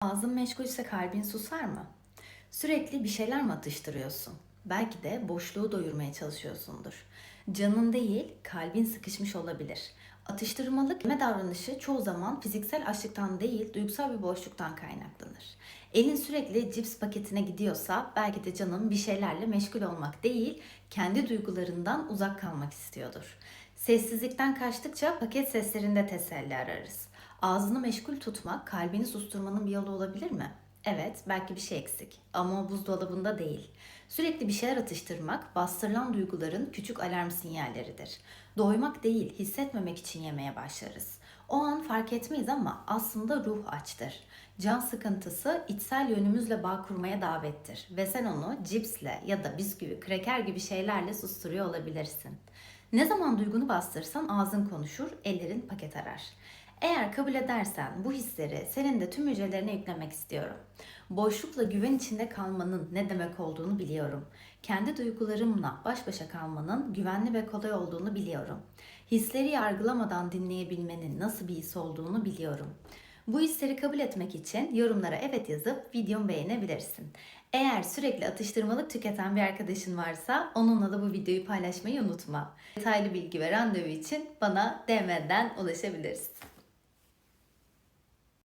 Ağzın meşgulse kalbin susar mı? Sürekli bir şeyler mi atıştırıyorsun? Belki de boşluğu doyurmaya çalışıyorsundur. Canın değil, kalbin sıkışmış olabilir. Atıştırmalık yeme davranışı çoğu zaman fiziksel açlıktan değil, duygusal bir boşluktan kaynaklanır. Elin sürekli cips paketine gidiyorsa belki de canın bir şeylerle meşgul olmak değil, kendi duygularından uzak kalmak istiyordur. Sessizlikten kaçtıkça paket seslerinde teselli ararız. Ağzını meşgul tutmak kalbini susturmanın bir yolu olabilir mi? Evet, belki bir şey eksik ama buzdolabında değil. Sürekli bir şeyler atıştırmak bastırılan duyguların küçük alarm sinyalleridir. Doymak değil, hissetmemek için yemeye başlarız. O an fark etmeyiz ama aslında ruh açtır. Can sıkıntısı içsel yönümüzle bağ kurmaya davettir ve sen onu cipsle ya da bisküvi, kreker gibi şeylerle susturuyor olabilirsin. Ne zaman duygunu bastırsan ağzın konuşur, ellerin paket arar. Eğer kabul edersen bu hisleri senin de tüm hücrelerine yüklemek istiyorum. Boşlukla güven içinde kalmanın ne demek olduğunu biliyorum. Kendi duygularımla baş başa kalmanın güvenli ve kolay olduğunu biliyorum. Hisleri yargılamadan dinleyebilmenin nasıl bir his olduğunu biliyorum. Bu hisleri kabul etmek için yorumlara evet yazıp videomu beğenebilirsin. Eğer sürekli atıştırmalık tüketen bir arkadaşın varsa onunla da bu videoyu paylaşmayı unutma. Detaylı bilgi ve randevu için bana DM'den ulaşabilirsin.